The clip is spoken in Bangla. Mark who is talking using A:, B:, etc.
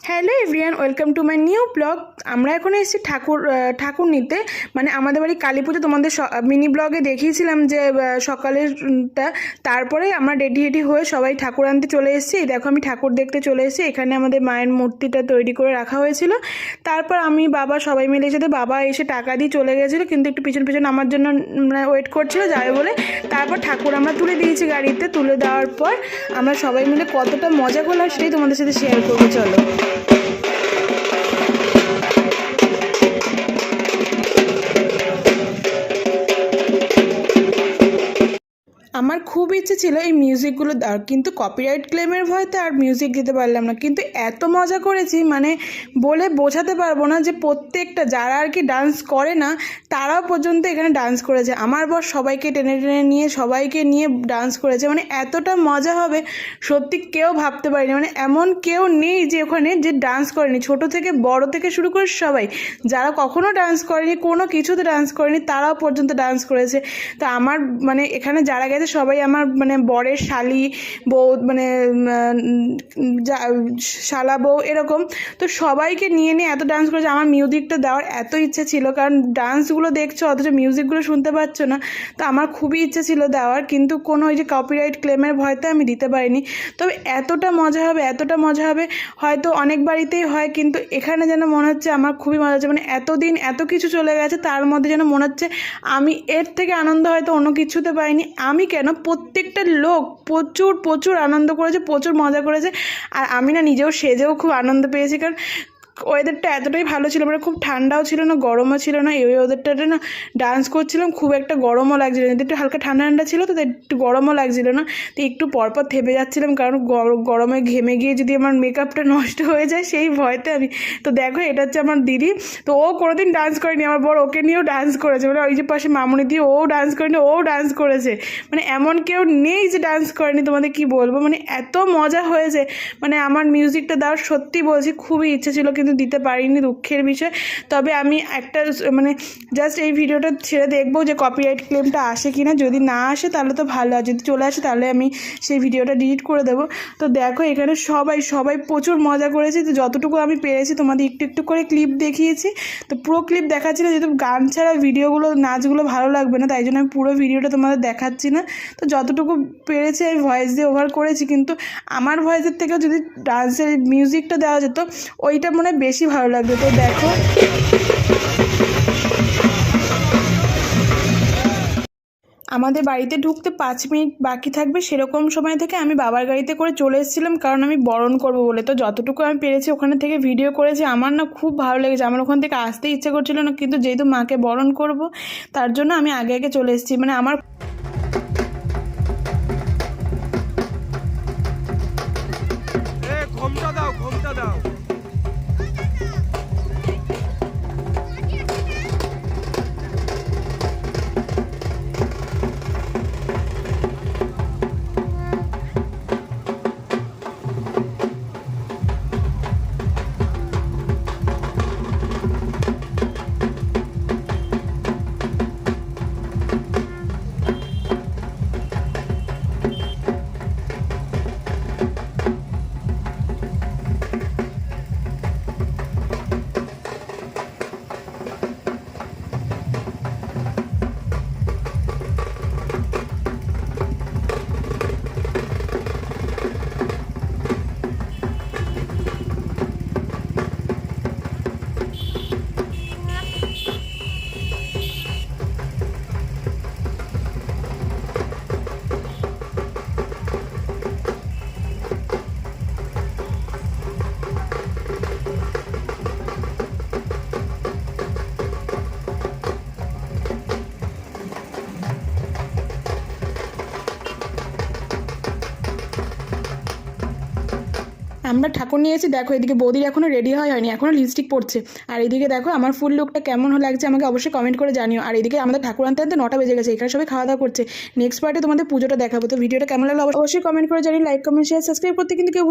A: Hello everyone welcome to my new blog আমরা এখন এসেছি ঠাকুর ঠাকুর নিতে। মানে আমাদের বাড়ি কালী পুজো, তোমাদের মিনি ব্লগে দেখিয়েছিলাম যে সকালেরটা। তারপরে আমরা রেডি রেডি হয়ে সবাই ঠাকুর আনতে চলে এসেছি। দেখো আমি ঠাকুর দেখতে চলে এসেছি। এখানে আমাদের মায়ের মূর্তিটা তৈরি করে রাখা হয়েছিল। তারপর আমি, বাবা সবাই মিলে এসে, বাবা এসে টাকা দিয়ে চলে গেছিল, কিন্তু একটু পিছন পিছন আমার জন্য ওয়েট করছিল, যাবে বলে। তারপর ঠাকুর আমরা তুলে দিয়েছি গাড়িতে। তুলে দেওয়ার পর আমরা সবাই মিলে কতটা মজা করলাম সেটাই তোমাদের সাথে শেয়ার করব, চলো। Thank you. আমার খুব ইচ্ছে ছিল এই মিউজিকগুলো দেওয়ার, কিন্তু কপিরাইট ক্লেমের ভয়তে আর মিউজিক দিতে পারলাম না। কিন্তু এত মজা করেছি মানে বলে বোঝাতে পারব না যে প্রত্যেকটা, যারা আর কি ডান্স করে না, তারাও পর্যন্ত এখানে ডান্স করেছে। আমার বর সবাইকে টেনে টেনে নিয়ে, সবাইকে নিয়ে ডান্স করেছে। মানে এতটা মজা হবে, সত্যি কেউ ভাবতে পারিনি। মানে এমন কেউ নেই যে ওখানে যে ডান্স করেনি। ছোট থেকে বড় থেকে শুরু করে সবাই, যারা কখনো ডান্স করেনি, কোনো কিছুতে ডান্স করেনি, তারাও পর্যন্ত ডান্স করেছে। তো আমার মানে এখানে যারা গেছে সবাই আমার মানে বরের শালি, বউ মানে শালা বউ এরকম। তো সবাইকে নিয়ে নিয়ে এত ডান্স করেছে। আমার মিউজিকটা দেওয়ার এত ইচ্ছে ছিল, কারণ ডান্সগুলো দেখছ, অথচ মিউজিকগুলো শুনতে পাচ্ছ না। তো আমার খুবই ইচ্ছে ছিল দেওয়ার, কিন্তু কোনো ওই যে কপিরাইট ক্লেমের ভয়তে আমি দিতে পারিনি। তবে এতটা মজা হবে, এতটা মজা হবে, হয়তো অনেক বাড়িতেই হয়, কিন্তু এখানে যেন মনে হচ্ছে আমার খুবই মজা হচ্ছে। মানে এতদিন এত কিছু চলে গেছে, তার মধ্যে যেন মনে হচ্ছে আমি এর থেকে আনন্দ হয়তো অন্য কিছুতে পাইনি। আমি কেন? প্রত্যেকটা লোক প্রচুর প্রচুর আনন্দ করেছে, প্রচুর মজা করেছে। আর আমি না নিজেও সেজেও খুব আনন্দ পেয়েছি। কারণ ওয়েদারটা এতটাই ভালো ছিল মানে খুব ঠান্ডাও ছিল না, গরমও ছিল না, এই ওয়েদারটাতে না ডান্স করছিলাম, খুব একটা গরমও লাগছিল না একটু হালকা ঠান্ডা ঠান্ডা ছিল তো একটু গরমও লাগছিল না, তো একটু পরপর থেমে যাচ্ছিলাম, কারণ গর- গরমে ঘেমে গিয়ে যদি আমার মেকআপটা নষ্ট হয়ে যায়, সেই ভয়তে আমি, তো দেখো এটা হচ্ছে আমার দিদি, তো ও কোনোদিন ডান্স করেনি, আমার বড় ওকে নিয়েও ডান্স করেছে মানে ওই যে পাশে মামুনি দিয়ে ও ডান্স করেনি, ও ডান্স করেছে মানে এমন কেউ নেই যে ডান্স করেনি, তোমাদের কি বলব মানে এত মজা হয়েছে মানে আমার মিউজিকটা দেওয়ার সত্যি বলছি, খুবই ইচ্ছে ছিল, কিন্তু দিতে পারিনি দুঃখের বিষয়। তবে আমি একটা মানে জাস্ট এই ভিডিওটা ছেড়ে দেখব যে কপিরাইট ক্লেমটা আসে কি না যদি না আসে, তাহলে তো ভালো। আর যদি চলে আসে, তাহলে আমি সেই ভিডিওটা ডিলিট করে দেবো। তো দেখো, এখানে সবাই সবাই প্রচুর মজা করেছে। তো যতটুকু আমি পেরেছি, তোমাদের একটু একটু করে ক্লিপ দেখিয়েছি। তো পুরো ক্লিপ দেখাচ্ছি না, যেহেতু গান ছাড়া ভিডিওগুলো, নাচগুলো ভালো লাগবে না, তাই জন্য আমি পুরো ভিডিওটা তোমাদের দেখাচ্ছি না। তো যতটুকু পেরেছি, আমি ভয়েস দিয়ে ওভার করেছি। কিন্তু আমার ভয়েসের থেকেও যদি ডান্সের মিউজিকটা দেওয়া যেত, ওইটা মনে বেশি ভালো লাগবে, তো দেখো। আমাদের বাড়িতে ঢুকতে পাঁচ মিনিট বাকি থাকবে সেরকম সময় থেকে আমি বাবার গাড়িতে করে চলে এসেছিলাম, কারণ আমি বরণ করব বলে। তো যতটুকু আমি পেরেছি ওখানে থেকে ভিডিও করেছি, আমার না খুব ভালো লেগেছে। আমার ওখান থেকে আসতে ইচ্ছে করছিল না, কিন্তু যেহেতু মাকে বরণ করব, তার জন্য আমি আগে আগে চলে এসেছি। মানে আমার আমরা ঠাকুর নিয়েছি দেখো এদিকে বৌদির এখনও রেডি হয় হয়নি এখনও লিপস্টিক পড়ছে আর এদিকে দেখো আমার ফুল লুকটা কেমন লাগছে আমাকে অবশ্যই কমেন্ট করে জানিও আর এদিকে আমাদের ঠাকুর আনতে আনতে নটা বেজে গেছে, এখানে সবাই খাওয়া দাওয়া করছে নেক্সট পার্টে তোমাদের পুজোটা দেখাবো, তো ভিডিওটা কেমন লাগল অবশ্যই কমেন্ট করে জানি লাইক কমেন্ট শেয়ার সাবস্ক্রাইব করতে কিন্তু কেউ।